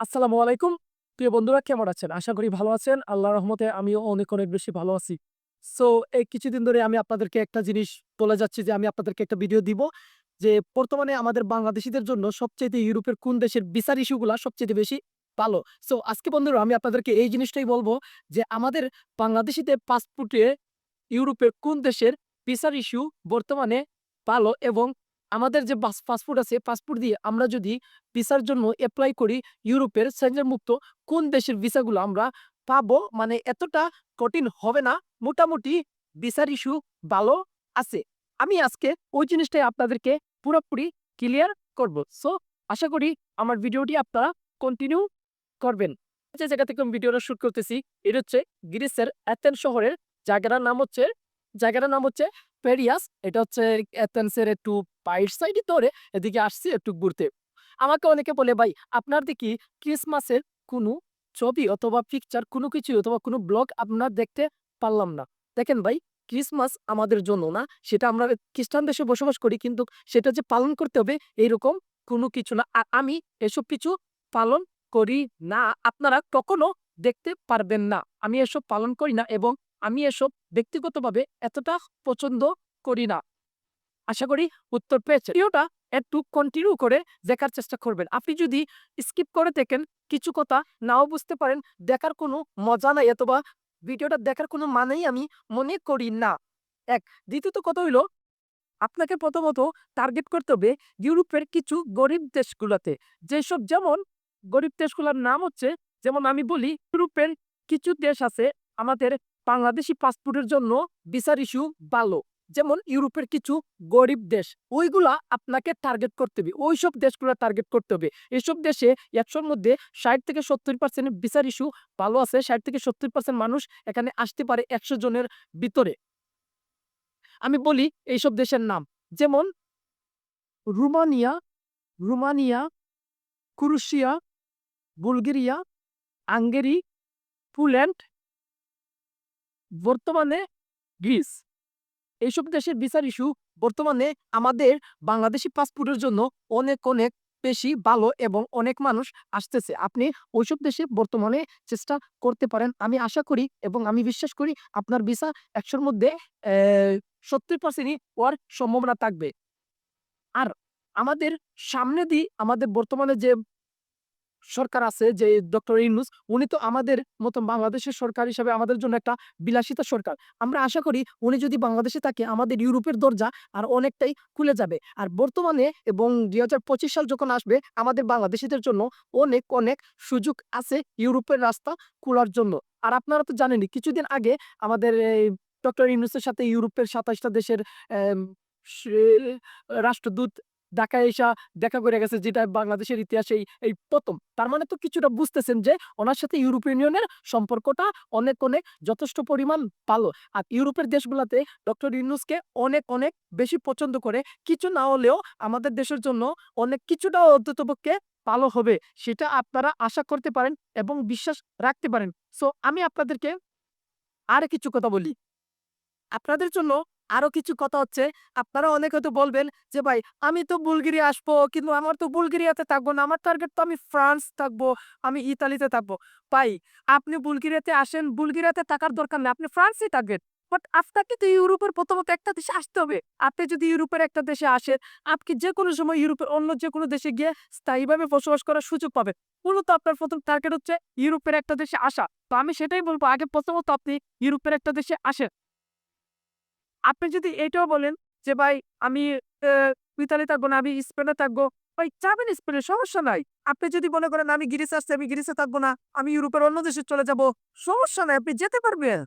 আসসালামু আলাইকুম। প্রিয় বন্ধুরা, কেমন আছেন? আশা করি ভালো আছেন। আল্লাহ রহমতে আমিও অনেক অনেক বেশি ভালো আছি। সো এই কিছুদিন ধরে আমি আপনাদেরকে একটা জিনিস বলে যাচ্ছি যে, আমি আপনাদেরকে একটা ভিডিও দিব যে, বর্তমানে আমাদের বাংলাদেশিদের জন্য সবচেয়ে ইউরোপের কোন দেশের বিচার ইস্যুগুলা সবচেয়ে বেশি ভালো। সো আজকে বন্ধুরা, আমি আপনাদেরকে এই জিনিসটাই বলব যে, আমাদের বাংলাদেশিদের পাসপোর্টে ইউরোপের কোন দেশের ভিসার ইস্যু বর্তমানে ভালো এবং আমাদের যে পাসপোর্ট আছে পাসপোর্ট দিয়ে আমরা যদি ভিসার জন্য অ্যাপ্লাই করি ইউরোপের মুক্ত কোন দেশের ভিসাগুলো আমরা পাবো? মানে এতটা কঠিন হবে না। মোটামুটি ভিসার ইস্যু ভালো আছে। আমি আজকে ওই জিনিসটাই আপনাদেরকে পুরোপুরি ক্লিয়ার করব। সো আশা করি আমার ভিডিওটি আপনারা কন্টিনিউ করবেন। যে জায়গা থেকে আমি ভিডিওটা শুট করতেছি, এটা হচ্ছে গ্রিসের অ্যাথেন শহরের জায়গাটার নাম হচ্ছে জায়গাটার নাম হচ্ছে পেরিয়াস। এটা হচ্ছে অ্যাথেন্সের একটু বাইর সাইডে ধরে এদিকে আসছি একটু ঘুরতে। আমাকে অনেকে বলে, ভাই, আপনার দেখি ক্রিসমাসের কোনো ছবি অথবা পিকচার কোনো কিছু অথবা কোনো ব্লগ আপনার দেখতে পারলাম না। দেখেন ভাই, ক্রিসমাস আমাদের জন্য না, সেটা আমরা খ্রিস্টান দেশে বসবাস করি, কিন্তু সেটা যে পালন করতে হবে এইরকম কোনো কিছু না। আর আমি এসব কিছু পালন করি না। আপনারা কখনো দেখতে পারবেন না। আমি এসব পালন করি না এবং আমি এসব ব্যক্তিগতভাবে এতটা পছন্দ করি না। আশা করি উত্তর পেয়েছে ভিডিওটা একটু কন্টিনিউ করে দেখার চেষ্টা করবেন। আপনি যদি স্কিপ করে দেখেন কিছু কথা নাও বুঝতে পারেন, দেখার কোনো মজা নাই অথবা ভিডিওটা দেখার কোনো মানেই আমি মনে করি না। এক, দ্বিতীয়ত কথা হইল, আপনাকে প্রথমত টার্গেট করতে হবে ইউরোপের কিছু গরিব দেশগুলোতে। যেসব যেমন গরিব দেশগুলোর নাম হচ্ছে, যেমন আমি বলি, ইউরোপের কিছু দেশ আছে, আমাদের বাংলাদেশি পাসপোর্টের জন্য ভিসার ইস্যু ভালো। যেমন ইউরোপের কিছু গরিব দেশ, ওইগুলা আপনাকে টার্গেট করতে হবে। ওইসব দেশগুলো টার্গেট করতে হবে। এসব দেশে একশোর মধ্যে ষাট থেকে সত্তর পার্সেন্ট ভিসার ইস্যু ভালো আছে। ষাট থেকে সত্তর পার্সেন্ট মানুষ এখানে আসতে পারে একশো জনের ভিতরে। আমি বলি এইসব দেশের নাম। যেমন Romania Romania, ক্রুশিয়া, Bulgaria Hungary Poland বর্তমানে গ্রিস। এইসব দেশের ভিসার ইস্যু বর্তমানে আমাদের বাংলাদেশি পাসপোর্টের জন্য অনেক অনেক বেশি ভালো এবং অনেক মানুষ আসতেছে। আপনি ওইসব দেশে বর্তমানে চেষ্টা করতে পারেন। আমি আশা করি এবং আমি বিশ্বাস করি আপনার ভিসা একশোর মধ্যে সত্তর পার্সেন্টই হওয়ার সম্ভাবনা থাকবে। আর আমাদের সামনে দিয়ে আমাদের বর্তমানে যে সরকার আছে যে ডক্টর ইউনুস, উনি তো আমাদের মতো বাংলাদেশের সরকার হিসাবে আমাদের জন্য একটা বিলাসিতা সরকার। আমরা আশা করি উনি যদি বাংলাদেশে থাকে, আমাদের ইউরোপের দরজা আর অনেকটাই খুলে যাবে। আর বর্তমানে এবং দুই হাজার পঁচিশ সাল যখন আসবে, আমাদের বাংলাদেশিদের জন্য অনেক অনেক সুযোগ আছে ইউরোপের রাস্তা খোলার জন্য। আর আপনারা তো জানেনই, কিছুদিন আগে আমাদের ডক্টর ইউনুসের সাথে ইউরোপের সাতাশটা দেশের রাষ্ট্রদূত ঢাকায় এসা দেখা করে গেছে যেটা বাংলাদেশের ইতিহাসে এই প্রথম। তার মানে তো কিছুটা বুঝতেছেন যে ওনার সাথে ইউরোপিয়ান ইউনিয়নের সম্পর্কটা অনেক অনেক যথেষ্ট পরিমাণ ভালো। আর ইউরোপের দেশগুলোতে ডক্টর ইউনুসকে অনেক অনেক বেশি পছন্দ করে। কিছু না হলেও আমাদের দেশের জন্য অনেক কিছুটা অন্ততপক্ষে ভালো হবে, সেটা আপনারা আশা করতে পারেন এবং বিশ্বাস রাখতে পারেন। সো আমি আপনাদেরকে আর কিছু কথা বলি। আপনাদের জন্য আরও কিছু কথা হচ্ছে। আপনারা অনেকে হয়তো বলবেন যে, ভাই, আমি তো বুলগেরিয়া আসব, কিন্তু আমার তো বুলগেরিয়াতে থাকব না। আমার টার্গেট তো আমি ফ্রান্স থাকব, আমি ইতালিতে থাকব। ভাই, আপনি বুলগেরিয়াতে আসেন, বুলগেরিয়াতে থাকার দরকার নেই। আপনি ফ্রান্সই টার্গেট বাট আপনাকে তো ইউরোপের প্রথমত একটা দেশে আসতে হবে। আপনি যদি ইউরোপের একটা দেশে আসেন, আপনি যে কোনো সময় ইউরোপের অন্য যে কোনো দেশে গিয়ে স্থায়ীভাবে বসবাস করার সুযোগ পাবেন? মূলত আপনার প্রথম টার্গেট হচ্ছে ইউরোপের একটা দেশে আসা। তো আমি সেটাই বলব, আগে প্রথমত আপনি ইউরোপের একটা দেশে আসেন। আপনি যদি এটাও বলেন যে, ভাই, আমি ইতালি থাকব না, আমি স্পেনে থাকব। ভাই, যাবেন স্পেনে, সমস্যা নাই। আপনি যদি মনে করেন, আমি গ্রিসে আসছি, আমি গ্রিসে থাকব না, আমি ইউরোপের অন্য দেশে চলে যাব, সমস্যা নাই, আপনি যেতে পারবেন।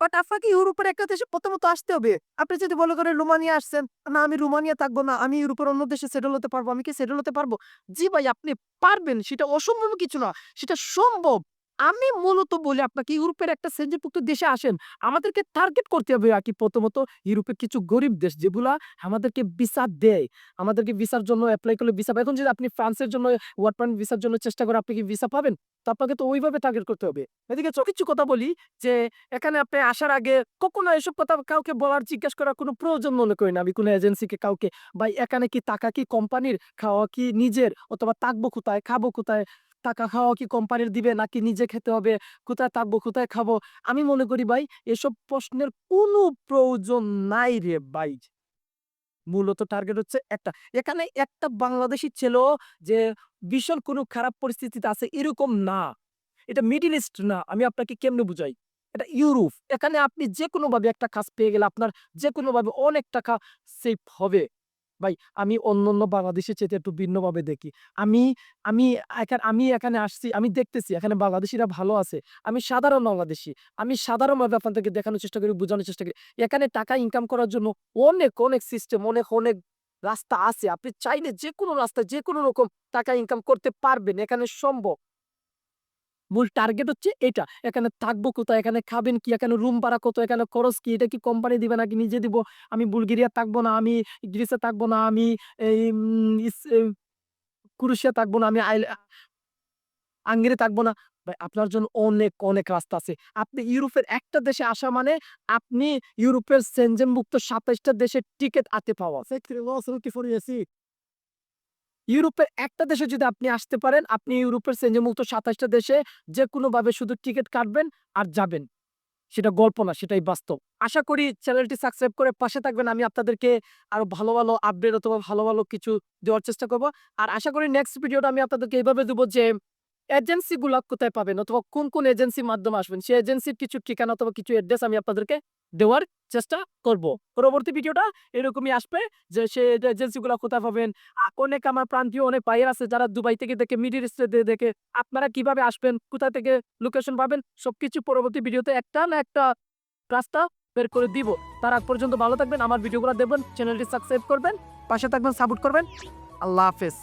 বাট আপনাকে ইউরোপের একটা দেশে প্রথমত আসতে হবে। আপনি যদি মনে করেন, রোমানিয়া আসছেন, না, আমি রোমানিয়া থাকব না, আমি ইউরোপের অন্য দেশে সেটেল হতে পারব, আমি কি সেটেল হতে পারব? জি ভাই, আপনি পারবেন, সেটা অসম্ভব কিছু না, সেটা সম্ভব। আমি মূলত বলি আপনাকে, ইউরোপের একটা সেঞ্জুপুক্ত দেশে আসেন, আমাদেরকে টার্গেট করতে হবে আর কি প্রথমত ইউরোপের কিছু গরিব দেশ যেগুলা আমাদেরকে ভিসা দেয়। আমাদেরকে ভিসার জন্য অ্যাপ্লাই করলে ভিসা এখন যদি আপনি ফ্রান্সের জন্য ওয়ার্ক পারমিট ভিসার জন্য চেষ্টা করে আপনি কি ভিসা পাবেন? তো আপনাকে তো ওইভাবে টার্গেট করতে হবে। এদিকে কিছু কথা বলি যে, এখানে আপনি আসার আগে কখনো এসব কথা কাউকে বলার, জিজ্ঞেস করার কোনো প্রয়োজন মনে করি না। আমি কোনো এজেন্সিকে কাউকে, ভাই, এখানে কি টাকা কি কোম্পানির খাওয়া কি নিজের, অথবা থাকব কোথায়, খাব কোথায়? টাকা খাওয়া কি কোম্পানির দিবে নাকি নিজে খেতে হবে? কোথায় থাকব, কোথায় খাব? আমি মনে করি ভাই, এসব প্রশ্নের কোনো প্রয়োজন নাই রে ভাই। মূলত টার্গেট হচ্ছে একটা। এখানে একটা বাংলাদেশি ছেলেও যে ভীষণ কোনো খারাপ পরিস্থিতিতে আছে এরকম না। এটা মিডিল ইস্ট না, আমি আপনাকে কেমনে বুঝাই? এটা ইউরোপ। এখানে আপনি যে কোনো ভাবে একটা কাজ পেয়ে গেলে আপনার যে কোনো ভাবে অনেক টাকা সেফ হবে। ভাই, আমি অন্য অন্য বাংলাদেশের চেয়ে একটু ভিন্নভাবে দেখি। আমি আমি এখানে আমি এখানে আসছি, আমি দেখতেছি এখানে বাংলাদেশিরা ভালো আছে। আমি সাধারণ বাংলাদেশি। আমি সাধারণভাবে আপনাদেরকে দেখানোর চেষ্টা করি, বোঝানোর চেষ্টা করি। এখানে টাকা ইনকাম করার জন্য অনেক অনেক সিস্টেম অনেক অনেক রাস্তা আছে। আপনি চাইলে যে কোনো রাস্তায় যে কোনো রকম টাকা ইনকাম করতে পারবেন। এখানে সম্ভব। মূল টার্গেট হচ্ছে এটা। এখানে থাকব কোথায়? এখানে খাবেন কি? এখানে রুম ভাড়া কত? এখানে খরচ কি? এটা কি কোম্পানি দিবে নাকি নিজে দিব? আমি বুলগেরিয়া থাকব না, আমি গ্রিসে থাকব না, আমি এই ক্রোয়েশিয়া থাকব না, আমি আঙ্গিরে থাকব না। ভাই, আপনার জন্য অনেক অনেক রাস্তা আছে। আপনি ইউরোপের একটা দেশে আসা মানে আপনি ইউরোপের সেনজেনভুক্ত সাতাইশটা দেশের টিকিট হাতে পাওয়া। ইউরোপের একটা দেশে যদি আপনি আসতে পারেন, আপনি ইউরোপের সেঞ্জমুক্ত সাতাশটা দেশে যে কোনোভাবে শুধু টিকিট কাটবেন আর যাবেন। সেটা গল্প না, সেটাই বাস্তব। আশা করি চ্যানেলটি সাবস্ক্রাইব করে পাশে থাকবেন। আমি আপনাদেরকে আরও ভালো ভালো আপডেট অথবা ভালো ভালো কিছু দেওয়ার চেষ্টা করব। আর আশা করি নেক্সট ভিডিওটা আমি আপনাদেরকে এইভাবে দেবো যে এজেন্সি গুলা কোথায় পাবেন? অথবা কোন কোন এজেন্সির মাধ্যমে আসবেন? সেই এজেন্সির কিছু ঠিকানা অথবা কিছু অ্যাড্রেস আমি আপনাদেরকে দেওয়ার চেষ্টা করব। পরবর্তী ভিডিওটা এরকমই আসবে যে সে এজেন্সি গুলা কোথায় পাবেন? অনেক আমার প্রান্তীয়, অনেক ভাইয়ের আছে যারা দুবাই থেকে দেখে মিডিল ইস্টে দেখে আপনারা কীভাবে আসবেন? কোথা থেকে লোকেশন পাবেন? সবকিছু পরবর্তী ভিডিওতে একটা না একটা রাস্তা বের করে দিব। তার আগ পর্যন্ত ভালো থাকবেন, আমার ভিডিওগুলো দেখবেন, চ্যানেলটি সাবস্ক্রাইব করবেন, পাশে থাকবেন, সাপোর্ট করবেন। আল্লাহ হাফেজ।